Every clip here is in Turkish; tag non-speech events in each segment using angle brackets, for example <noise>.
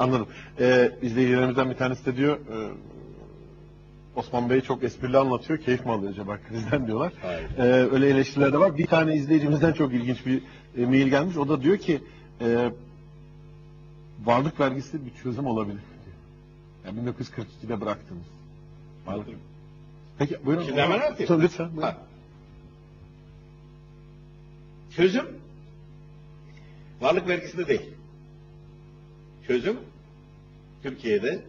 Anladım. Ee, izleyicilerimizden bir tanesi de diyor e, Osman Bey çok esprili anlatıyor. Keyif mi alıyor acaba krizden diyorlar. Hayır. Ee, öyle eleştiriler de var. Bir tane izleyicimizden çok ilginç bir e, mail gelmiş. O da diyor ki e, varlık vergisi bir çözüm olabilir. Yani 1942'de bıraktınız. Varlık. Peki buyurun. Şimdi hemen anlatayım. Tabii, Lütfen. buyurun. Ha. Çözüm varlık vergisinde değil. Çözüm Türkiye'de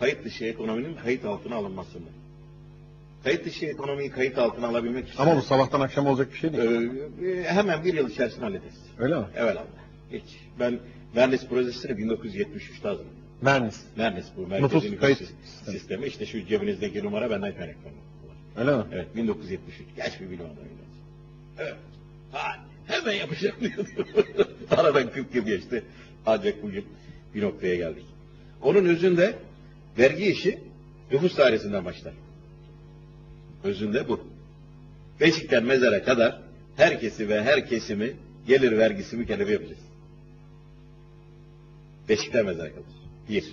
kayıt dışı ekonominin kayıt altına alınmasında. Kayıt dışı ekonomiyi kayıt altına alabilmek için Ama bu sabahtan akşam olacak bir şey değil. e, hemen bir yıl içerisinde hallederiz. Öyle mi? Evet Allah. Hiç. Ben Mernis projesini 1973'te hazırladım. Mernis. Mernis bu merkezi nüfus, kayıt sistemi. sistemi. İşte şu cebinizdeki numara benden kaynaklanıyor. Öyle mi? Evet 1973. Geç bir bilim adamı. Evet. Ha, hemen yapacağım diyordu. <laughs> Aradan 40 yıl geçti. Ancak bugün bir noktaya geldik. Onun özünde vergi işi nüfus dairesinden başlar. Özünde bu. Beşikten mezara kadar herkesi ve her kesimi gelir vergisi mükellefi yapacağız. Beşikten mezara kadar. Bir.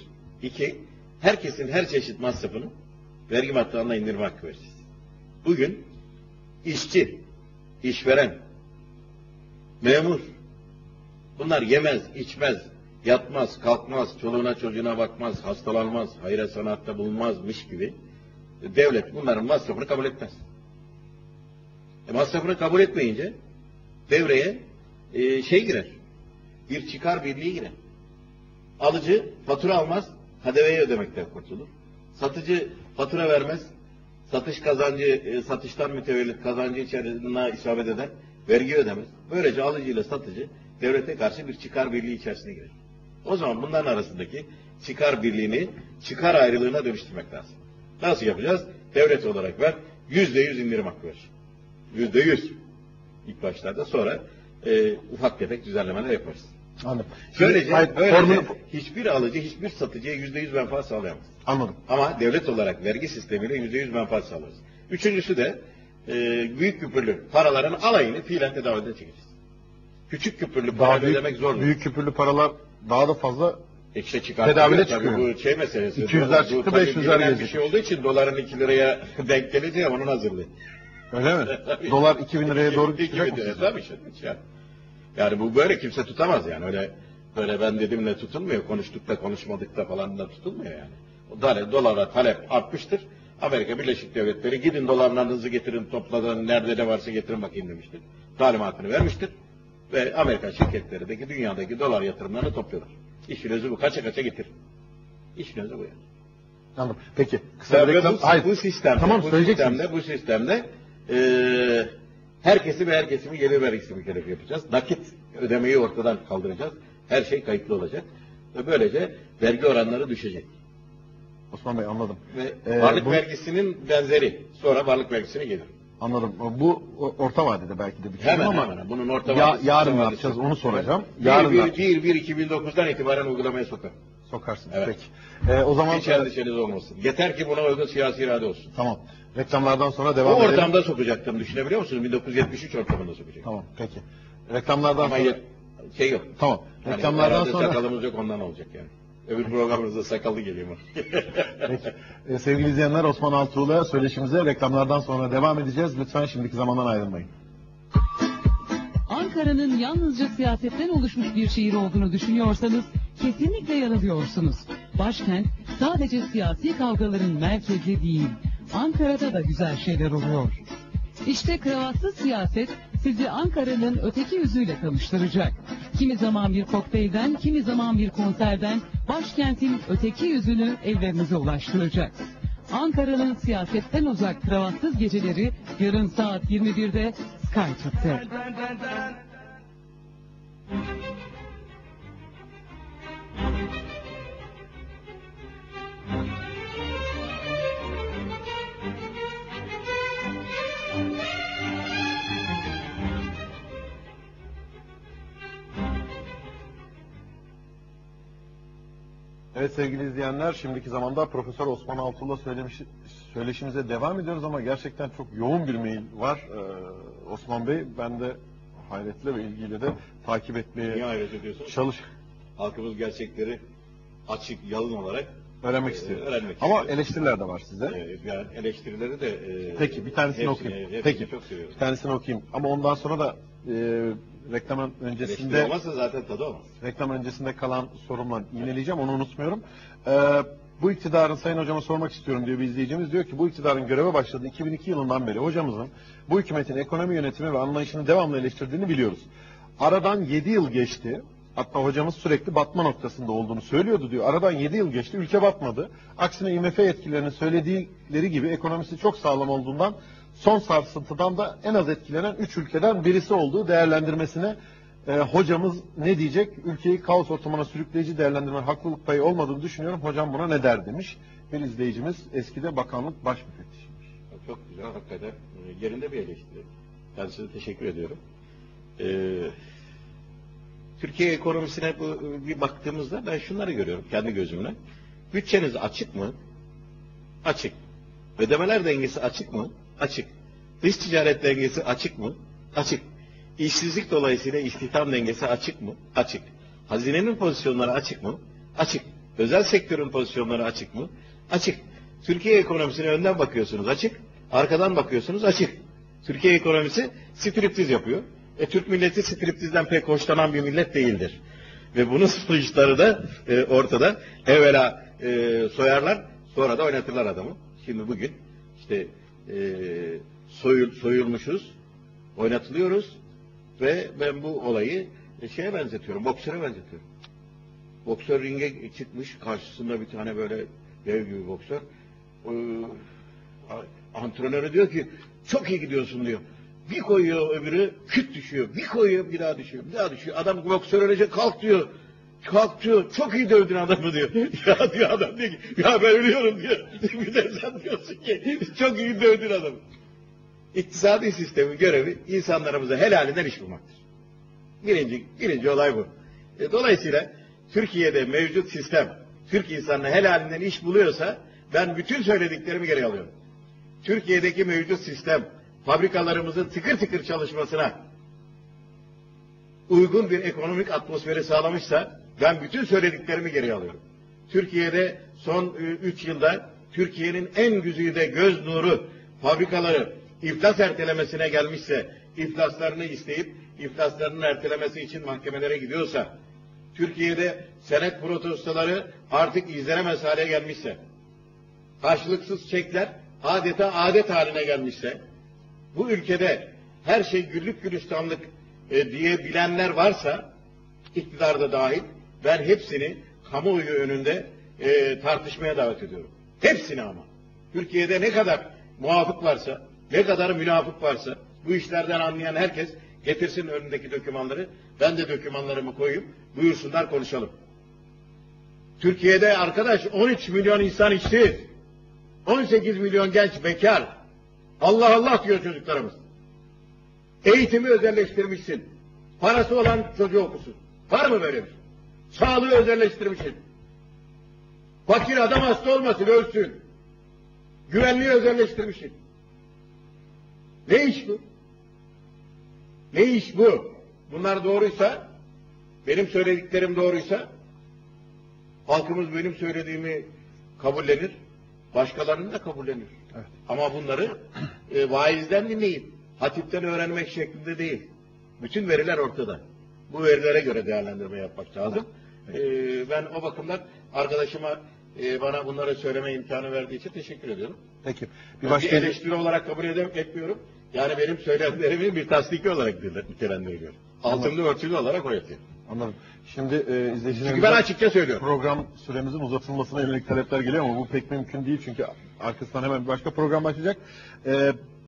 İki, herkesin her çeşit masrafını vergi maddağına indirme hakkı vereceğiz. Bugün işçi, işveren, memur bunlar yemez, içmez, yatmaz, kalkmaz, çoluğuna çocuğuna bakmaz, hastalanmaz, hayra sanatta bulunmazmış gibi devlet bunların masrafını kabul etmez. E, masrafını kabul etmeyince devreye e, şey girer. Bir çıkar birliği girer. Alıcı fatura almaz, KDV'yi ödemekten kurtulur. Satıcı fatura vermez, satış kazancı, e, satıştan mütevellit kazancı içerisine isabet eden vergi ödemez. Böylece alıcı ile satıcı devlete karşı bir çıkar birliği içerisine girer. O zaman bunların arasındaki çıkar birliğini çıkar ayrılığına dönüştürmek lazım. Nasıl yapacağız? Devlet olarak ver, yüzde yüz indirim hakkı ver. Yüzde yüz. İlk başlarda sonra e, ufak tefek düzenlemeler yaparız. Anladım. Böylece, Hayır, böylece formülü- hiçbir alıcı hiçbir satıcıya yüzde yüz menfaat sağlayamaz. Anladım. Ama devlet olarak vergi sistemiyle yüzde yüz menfaat sağlarız. Üçüncüsü de e, büyük küpürlü paraların alayını fiilen tedavülden çekeceğiz. Küçük küpürlü para büyük, ödemek zor büyük küpürlü paralar daha da fazla işte Tabii çıkıyor. Bu şey meselesi. 200'ler Bu çıktı, tabii 500'ler bilinen Bir gelecek. şey olduğu için doların 2 liraya <laughs> denk geleceği onun hazırlığı. öyle mi? <laughs> Dolar 2000 liraya doğru bin mi? Tabii işte. Yani. bu böyle kimse tutamaz yani. Öyle böyle ben dedimle tutulmuyor. Konuştuk da konuşmadık da falan da tutulmuyor yani. Dolara talep artmıştır. Amerika Birleşik Devletleri gidin dolarlarınızı getirin topladan nerede ne varsa getirin bakayım demiştir. Talimatını vermiştir. Ve Amerika şirketlerindeki dünyadaki dolar yatırımlarını topluyorlar. İşin özü bu. Kaça kaça getir. İşin özü bu yani. Anladım. Peki. Kısa bir bu, Hayır. bu sistemde, Tamam bu sistemde, bu sistemde eee herkesi ve herkesimi gelir vergisi mükellefi yapacağız. Nakit ödemeyi ortadan kaldıracağız. Her şey kayıtlı olacak. Ve böylece vergi oranları düşecek. Osman Bey anladım. Ve Ee, varlık bu- vergisinin benzeri. Sonra varlık vergisine gelir. Anladım. Bu o- orta vadede belki de bir çözüm Hemen ama hemen. Bunun orta Ya- vadesi, yarın ne yapacağız onu soracağım. Yarın ne bir, yapacağız? bir, bir 2009'dan itibaren uygulamaya sokar. sokarsınız. Evet. Peki. Ee, o zaman Hiç endişeniz olmasın. Yeter ki buna uygun siyasi irade olsun. tamam. Reklamlardan sonra devam edelim. ortamda sokacaktım düşünebiliyor musunuz? 1973 ortamında sokacaktım. Tamam. Peki. Reklamlardan Ama sonra şey yok. tamam. Yani Reklamlardan herhalde sonra sakalımız yok ondan olacak yani. Öbür programımızda sakallı geliyor mu? Peki. Ee, sevgili izleyenler Osman Altuğ'la söyleşimize reklamlardan sonra devam edeceğiz. Lütfen şimdiki zamandan ayrılmayın. Ankara'nın yalnızca siyasetten oluşmuş bir şehir olduğunu düşünüyorsanız kesinlikle yanılıyorsunuz. Başkent sadece siyasi kavgaların merkezi değil. Ankara'da da güzel şeyler oluyor. İşte kravatsız siyaset sizi Ankara'nın öteki yüzüyle tanıştıracak. Kimi zaman bir kokteylden, kimi zaman bir konserden başkentin öteki yüzünü evlerinize ulaştıracak. Ankara'nın siyasetten uzak kravatsız geceleri yarın saat 21'de SkyTürk'te. Evet sevgili izleyenler şimdiki zamanda Profesör Osman Altuğ'la söylemiş, söyleşimize devam ediyoruz ama gerçekten çok yoğun bir mail var Ee, Osman Bey. Ben de hayretle ve ilgiyle de takip Niye etmeye hayret ediyorsun? çalış. Halkımız gerçekleri açık, yalın olarak Öğrenmek e, istiyorum. öğrenmek Ama istiyorum. eleştiriler de var size. E, yani eleştirileri de e, Peki bir tanesini hepsini- okuyayım. hepsini Peki çok seviyorum. bir tanesini okuyayım. Ama ondan sonra da e, reklam Eleştiri öncesinde olmazsa zaten tadı olmaz. reklam öncesinde kalan sorumla iğneleyeceğim onu unutmuyorum. Ee, bu iktidarın Sayın Hocama sormak istiyorum diyor bir izleyicimiz. Diyor ki bu iktidarın göreve başladığı 2002 yılından beri hocamızın bu hükümetin ekonomi yönetimi ve anlayışını devamlı eleştirdiğini biliyoruz. Aradan 7 yıl geçti. Hatta hocamız sürekli batma noktasında olduğunu söylüyordu diyor. Aradan 7 yıl geçti, ülke batmadı. Aksine IMF yetkililerinin söylediğleri gibi ekonomisi çok sağlam olduğundan son sarsıntıdan da en az etkilenen 3 ülkeden birisi olduğu değerlendirmesine e, hocamız ne diyecek? Ülkeyi kaos ortamına sürükleyici değerlendirme haklılık payı olmadığını düşünüyorum. Hocam buna ne der demiş. Bir izleyicimiz eskide bakanlık baş müfettişiymiş. Çok güzel, hakikaten e, yerinde bir eleştiri. Ben size teşekkür ediyorum. Ee, Türkiye ekonomisine bu, bir baktığımızda ben şunları görüyorum kendi gözümle. Bütçeniz açık mı? Açık. Ödemeler dengesi açık mı? Açık. Dış ticaret dengesi açık mı? Açık. İşsizlik dolayısıyla istihdam dengesi açık mı? Açık. Hazinenin pozisyonları açık mı? Açık. Özel sektörün pozisyonları açık mı? Açık. Türkiye ekonomisine önden bakıyorsunuz açık. Arkadan bakıyorsunuz açık. Türkiye ekonomisi striptiz yapıyor. E, Türk milleti striptizden pek hoşlanan bir millet değildir. Ve bunun <laughs> sonuçları da e, ortada. Evvela e, soyarlar, sonra da oynatırlar adamı. Şimdi bugün işte e, soyul, soyulmuşuz, oynatılıyoruz ve ben bu olayı e, şeye benzetiyorum, boksöre benzetiyorum. Boksör ringe çıkmış, karşısında bir tane böyle dev gibi boksör. Ee, antrenörü diyor ki, çok iyi gidiyorsun diyor. Bir koyuyor öbürü, küt düşüyor. Bir koyuyor, bir daha düşüyor, bir daha düşüyor. Adam boksör öylece kalk diyor. Kalk diyor, çok iyi dövdün adamı diyor. <laughs> ya diyor adam diyor ki, ya ben ölüyorum diyor. <laughs> bir de sen diyorsun ki, çok iyi dövdün adamı. İktisadi sistemin görevi insanlarımıza helalinden iş bulmaktır. Birinci, birinci olay bu. E, dolayısıyla Türkiye'de mevcut sistem Türk insanına helalinden iş buluyorsa ben bütün söylediklerimi geri alıyorum. Türkiye'deki mevcut sistem fabrikalarımızın tıkır tıkır çalışmasına uygun bir ekonomik atmosferi sağlamışsa ben bütün söylediklerimi geri alıyorum. Türkiye'de son 3 yılda Türkiye'nin en güzide göz nuru fabrikaları iflas ertelemesine gelmişse, iflaslarını isteyip iflaslarının ertelemesi için mahkemelere gidiyorsa, Türkiye'de senet protestoları artık izlenemez hale gelmişse, karşılıksız çekler adeta adet haline gelmişse, bu ülkede her şey güllük gülistanlık e, diye bilenler varsa, iktidarda dahil, ben hepsini kamuoyu önünde e, tartışmaya davet ediyorum. Hepsini ama. Türkiye'de ne kadar muafık varsa, ne kadar münafık varsa, bu işlerden anlayan herkes getirsin önündeki dokümanları, ben de dokümanlarımı koyayım, buyursunlar konuşalım. Türkiye'de arkadaş 13 milyon insan işsiz, 18 milyon genç bekar, Allah Allah diyor çocuklarımız. Eğitimi özelleştirmişsin, parası olan çocuğu okusun. Var mı böyle bir şey? Sağlığı özelleştirmişsin. Fakir adam hasta olmasın, ölsün. Güvenliği özelleştirmişsin. Ne iş bu? Ne iş bu? Bunlar doğruysa, benim söylediklerim doğruysa, halkımız benim söylediğimi kabullenir, başkalarını da kabullenir. Evet. Ama bunları e, vaizden dinleyin, hatipten öğrenmek şeklinde değil. Bütün veriler ortada. Bu verilere göre değerlendirme yapmak lazım. E, ben o bakımdan arkadaşıma e, bana bunları söyleme imkanı verdiği için teşekkür ediyorum. Peki. Bir Bir başka eleştiri olarak kabul edem etmiyorum. Yani benim söylemlerimin bir tasdiki olarak nitelendiriliyor. Altınlı örtülü olarak o yatıyor. Anladım. Şimdi e, Çünkü ben açıkça söylüyorum. program süremizin uzatılmasına yönelik talepler geliyor ama bu pek mümkün değil çünkü arkasından hemen bir başka program başlayacak. E,